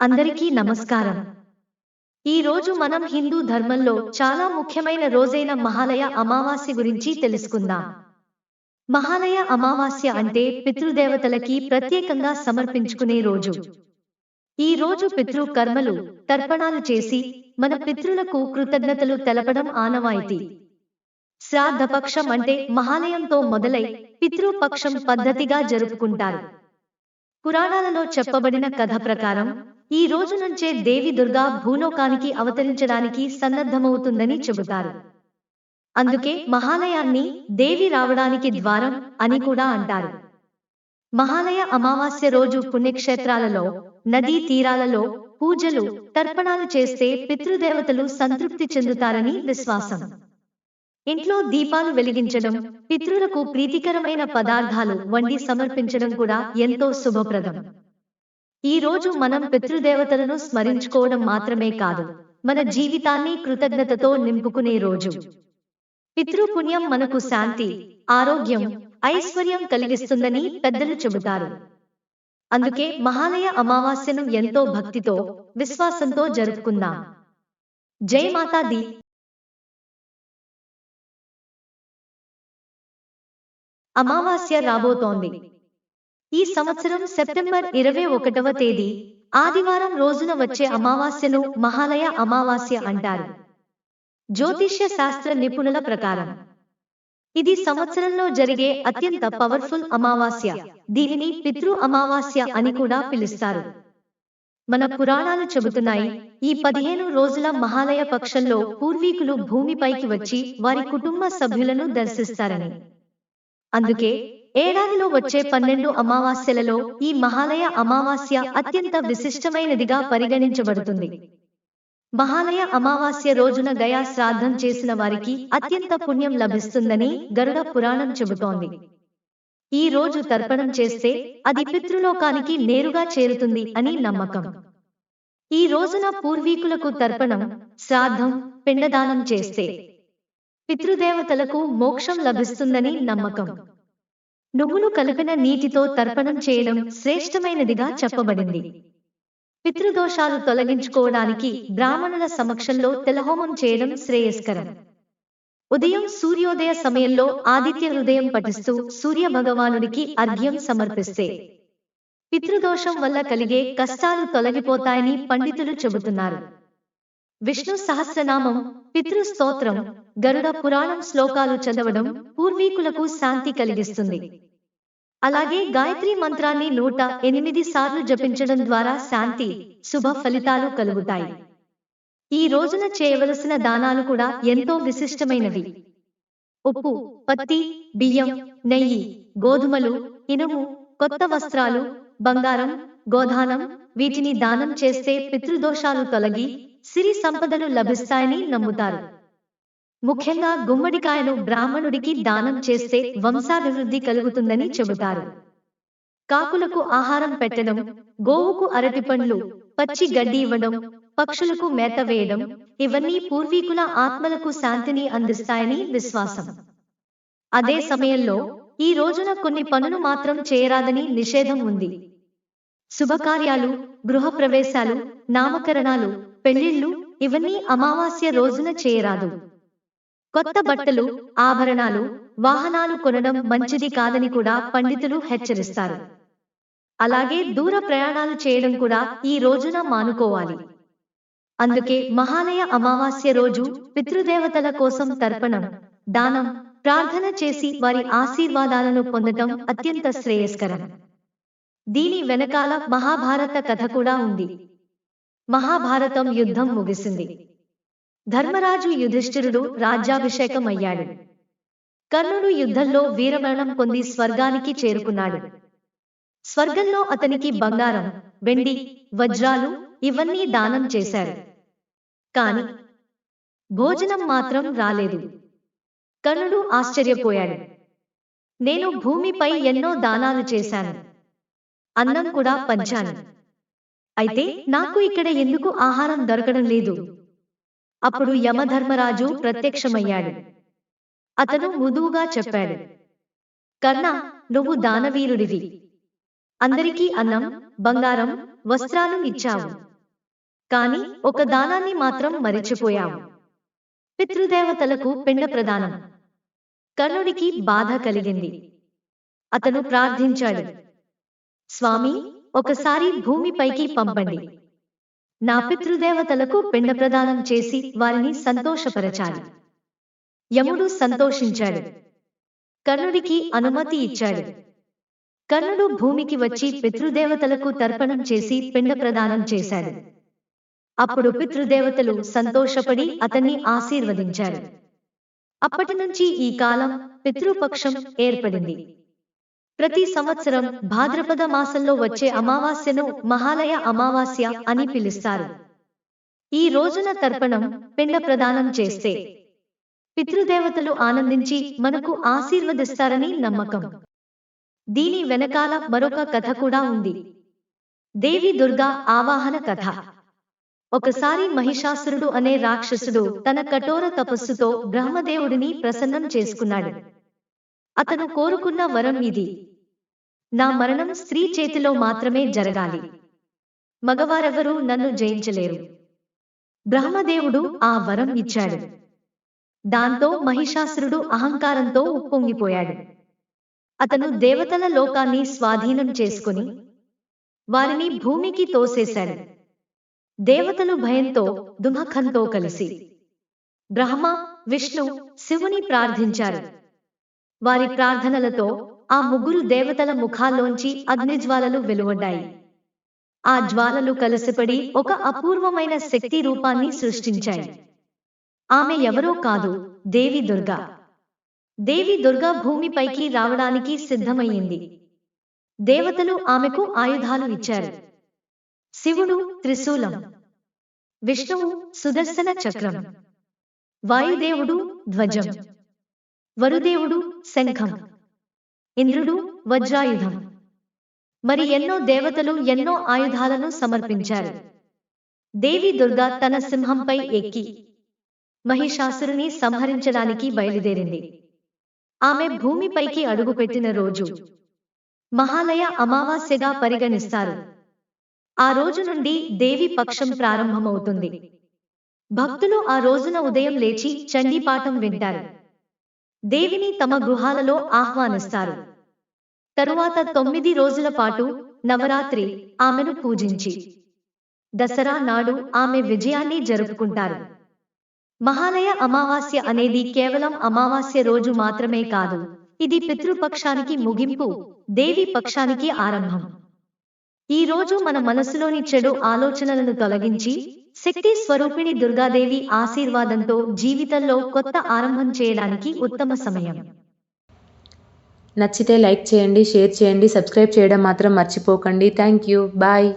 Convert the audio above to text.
అందరికీ నమస్కారం. ఈ రోజు మనం హిందూ ధర్మంలో చాలా ముఖ్యమైన రోజైన మహాలయ అమావాస్య గురించి తెలుసుకుందాం. మహాలయ అమావాస్య అంటే పితృదేవతలకి ప్రత్యేకంగా సమర్పించుకునే రోజు. ఈ రోజు పితృ కర్మలు తర్పణాలు చేసి మన పితృలకు కృతజ్ఞతలు తెలపడం ఆనవాయితీ. శ్రాద్ధపక్షం అంటే మహాలయంతో మొదలై పితృపక్షం పద్ధతిగా జరుపుకుంటారు. పురాణాలలో చెప్పబడిన కథ ప్రకారం ఈ రోజు నుంచే దేవి దుర్గా భూలోకానికి అవతరించడానికి సన్నద్ధమవుతుందని చెబుతారు. అందుకే మహాలయాన్ని దేవి రావడానికి ద్వారం అని కూడా అంటారు. మహాలయ అమావాస్య రోజు పుణ్యక్షేత్రాలలో నదీ తీరాలలో పూజలు తర్పణాలు చేస్తే పితృదేవతలు సంతృప్తి చెందుతారని విశ్వాసం. ఇంట్లో దీపాలు వెలిగించడం పితృలకు ప్రీతికరమైన పదార్థాలు వండి సమర్పించడం కూడా ఎంతో శుభప్రదం. ఈ రోజు మనం పితృదేవతలను స్మరించుకోవడం మాత్రమే కాదు మన జీవితాన్ని కృతజ్ఞతతో నింపుకునే రోజు. పితృపుణ్యం మనకు శాంతి ఆరోగ్యం ఐశ్వర్యం కలిగిస్తుందని పెద్దలు చెబుతారు. అందుకే మహాలయ అమావాస్యను ఎంతో భక్తితో విశ్వాసంతో జరుపుకుందాం. జై మాతాది అమావాస్య రాబోతోంది. ఈ సంవత్సరం సెప్టెంబర్ ఇరవై ఒకటవ తేదీ ఆదివారం రోజున వచ్చే అమావాస్యను మహాలయ అమావాస్య అంటారు. జ్యోతిష్య శాస్త్ర నిపుణుల ప్రకారం ఇది సంవత్సరంలో జరిగే అత్యంత పవర్ఫుల్ అమావాస్య దీనిని పితృ అమావాస్య అని కూడా పిలుస్తారు. మన పురాణాలు చెబుతున్నాయి ఈ పదిహేను రోజుల మహాలయ పక్షంలో పూర్వీకులు భూమిపైకి వచ్చి వారి కుటుంబ సభ్యులను దర్శిస్తారని. అందుకే ఏడాదిలో వచ్చే పన్నెండు అమావాస్యలలో ఈ మహాలయ అమావాస్య అత్యంత విశిష్టమైనదిగా పరిగణించబడుతుంది. మహాలయ అమావాస్య రోజున గయా శ్రాద్ధం చేసిన వారికి అత్యంత పుణ్యం లభిస్తుందని గరుడ పురాణం చెబుతోంది. ఈ రోజు తర్పణం చేస్తే అది పితృలోకానికి నేరుగా చేరుతుంది అని నమ్మకం. ఈ రోజున పూర్వీకులకు తర్పణం శ్రాద్ధం పిండదానం చేస్తే పితృదేవతలకు మోక్షం లభిస్తుందని నమ్మకం. నువ్వులు కలిపిన నీటితో తర్పణం చేయడం శ్రేష్టమైనదిగా చెప్పబడింది. పితృదోషాలు తొలగించుకోవడానికి బ్రాహ్మణుల సమక్షంలో తెలహోమం చేయడం శ్రేయస్కరం. ఉదయం సూర్యోదయ సమయంలో ఆదిత్య హృదయం పఠిస్తూ సూర్య భగవానుడికి అర్ఘ్యం సమర్పిస్తే. పితృదోషం వల్ల కలిగే కష్టాలు తొలగిపోతాయని పండితులు చెబుతున్నారు. విష్ణు సహస్రనామం పితృస్తోత్రం గరుడ పురాణం శ్లోకాలు చదవడం పూర్వీకులకు శాంతి కలిగిస్తుంది. అలాగే గాయత్రి మంత్రాన్ని నూట ఎనిమిది సార్లు జపించడం ద్వారా శాంతి శుభ ఫలితాలు కలుగుతాయి. ఈ రోజున చేయవలసిన దానాలు కూడా ఎంతో విశిష్టమైనవి. ఉప్పు పత్తి బియ్యం నెయ్యి గోధుమలు ఇనుము కొత్త వస్త్రాలు బంగారం గోధానం వీటిని దానం చేస్తే పితృదోషాలు తొలగి సిరి సంపదలు లభిస్తాయని నమ్ముతారు. ముఖ్యంగా గుమ్మడికాయను బ్రాహ్మణుడికి దానం చేస్తే వంశాభివృద్ధి కలుగుతుందని చెబుతారు. కాకులకు ఆహారం పెట్టడం గోవుకు అరటిపండ్లు పచ్చి గడ్డి ఇవ్వడం పక్షులకు మేత వేయడం ఇవన్నీ పూర్వీకుల ఆత్మలకు శాంతిని అందిస్తాయని విశ్వాసం. అదే సమయంలో ఈ రోజున కొన్ని పనులు మాత్రం చేయరాదని నిషేధం ఉంది. శుభకార్యాలు గృహప్రవేశాలు నామకరణాలు పెళ్ళిళ్ళు ఇవన్నీ అమావాస్య రోజున చేయరాదు. కొత్త బట్టలు ఆభరణాలు వాహనాలు కొనడం మంచిది కాదని కూడా పండితులు హెచ్చరిస్తారు. అలాగే దూర ప్రయాణాలు చేయడం కూడా ఈ రోజున మానుకోవాలి. అందుకే మహాలయ అమావాస్య రోజు పితృదేవతల కోసం తర్పణం దానం ప్రార్థన చేసి వారి ఆశీర్వాదాలను పొందటం అత్యంత శ్రేయస్కరం. దీని వెనకాల మహాభారత కథ కూడా ఉంది. మహాభారతం యుద్ధం ముగిసింది. ధర్మరాజు యుధిష్ఠిరుడు రాజ్యాభిషేకం అయ్యాడు కర్ణుడు యుద్ధంలో వీరమరణం పొంది స్వర్గానికి చేరుకున్నాడు. స్వర్గంలో అతనికి బంగారం వెండి వజ్రాలు ఇవన్నీ దానం చేశారు. కాని భోజనం మాత్రం రాలేదు. కర్ణుడు ఆశ్చర్యపోయాడు. నేను భూమిపై ఎన్నో దానాలు చేశాను. అన్నం కూడా పంచాను. అయితే నాకు ఇక్కడ ఎందుకు ఆహారం దొరకడం లేదు? అప్పుడు యమధర్మరాజు ప్రత్యక్షమయ్యాడు. అతను ముదువుగా చెప్పాడు. కర్ణ నువ్వు దానవీరుడివి. అందరికీ అన్నం బంగారం వస్త్రాలు ఇచ్చావు. కాని ఒక దానాన్ని మాత్రం మరిచిపోయావు. పితృదేవతలకు పిండ ప్రదానం. కర్ణుడికి బాధ కలిగింది. అతను ప్రార్థించాడు. స్వామి ఒకసారి భూమిపైకి పంపండి. నా పితృదేవతలకు పిండ ప్రదానం చేసి వారిని సంతోషపరచాలి. యముడు సంతోషించాడు. కర్ణుడికి అనుమతి ఇచ్చాడు. కర్ణుడు భూమికి వచ్చి పితృదేవతలకు తర్పణం చేసి పిండ ప్రదానం చేశాడు. అప్పుడు పితృదేవతలు సంతోషపడి అతన్ని ఆశీర్వదించారు. అప్పటి నుంచి ఈ కాలం పితృపక్షం ఏర్పడింది. ప్రతి సంవత్సరం భాద్రపద మాసంలో వచ్చే అమావాస్యను మహాలయ అమావాస్య అని పిలుస్తారు. ఈ రోజున తర్పణం పిండ ప్రదానం చేస్తే పితృదేవతలు ఆనందించి మనకు ఆశీర్వదిస్తారని నమ్మకం. దీని వెనకాల మరొక కథ కూడా ఉంది. దేవి దుర్గా ఆవాహన కథ. ఒకసారి మహిషాసురుడు అనే రాక్షసుడు తన కఠోర తపస్సుతో బ్రహ్మదేవుడిని ప్రసన్నం చేసుకున్నాడు. అతను కోరుకున్న వరం ఇది. నా మరణం స్త్రీ చేతిలో మాత్రమే జరగాలి. మగవారెవరూ నన్ను జయించలేరు. బ్రహ్మదేవుడు ఆ వరం ఇచ్చాడు. దాంతో మహిషాసురుడు అహంకారంతో ఉప్పొంగిపోయాడు. అతను దేవతల లోకాన్ని స్వాధీనం చేసుకుని వారిని భూమికి తోసేశాడు. దేవతలు భయంతో దుమఖంతో కలిసి బ్రహ్మ విష్ణు శివుని ప్రార్థించారు. వారి ప్రార్థనలతో ఆ ముగ్గురు దేవతల ముఖాల్లోంచి అగ్నిజ్వాలలు వెలువడ్డాయి. ఆ జ్వాలలు కలిసిపడి ఒక అపూర్వమైన శక్తి రూపాన్ని సృష్టించాయి. ఆమె ఎవరో కాదు దేవి దుర్గా. దేవి దుర్గా భూమిపైకి రావడానికి సిద్ధమయ్యింది. దేవతలు ఆమెకు ఆయుధాలు ఇచ్చారు. శివుడు త్రిశూలం విష్ణువు సుదర్శన చక్రం వాయుదేవుడు ధ్వజం. వరుదేవుడు శంఖం ఇంద్రుడు వజ్రాయుధం. మరి ఎన్నో దేవతలు ఎన్నో ఆయుధాలను సమర్పించారు. దేవి దుర్గా తన సింహంపై ఎక్కి మహిషాసురుని సంహరించడానికి బయలుదేరింది. ఆమె భూమిపైకి అడుగుపెట్టిన రోజు. మహాలయ అమావాస్యగా పరిగణిస్తారు. ఆ రోజు నుండి దేవి పక్షం ప్రారంభమవుతుంది. భక్తులు ఆ రోజున ఉదయం లేచి చండీపాఠం వింటారు. దేవిని తమ గృహాలలో ఆహ్వానిస్తారు. తరువాత తొమ్మిది రోజుల పాటు నవరాత్రి ఆమెను పూజించి. దసరా నాడు ఆమె విజయాన్ని జరుపుకుంటారు. మహాలయ అమావాస్య అనేది కేవలం అమావాస్య రోజు మాత్రమే కాదు ఇది పితృపక్షానికి ముగింపు దేవి పక్షానికి ఆరంభం. ఈ రోజు మన మనసులోని చెడు ఆలోచనలను తొలగించి శక్తి స్వరూపిణి దుర్గాదేవి ఆశీర్వాదంతో జీవితంలో కొత్త ఆరంభం చేయడానికి ఉత్తమ సమయం. నచ్చితే లైక్ చేయండి షేర్ చేయండి సబ్స్క్రైబ్ చేయడం మాత్రం మర్చిపోకండి. Thank you. బాయ్.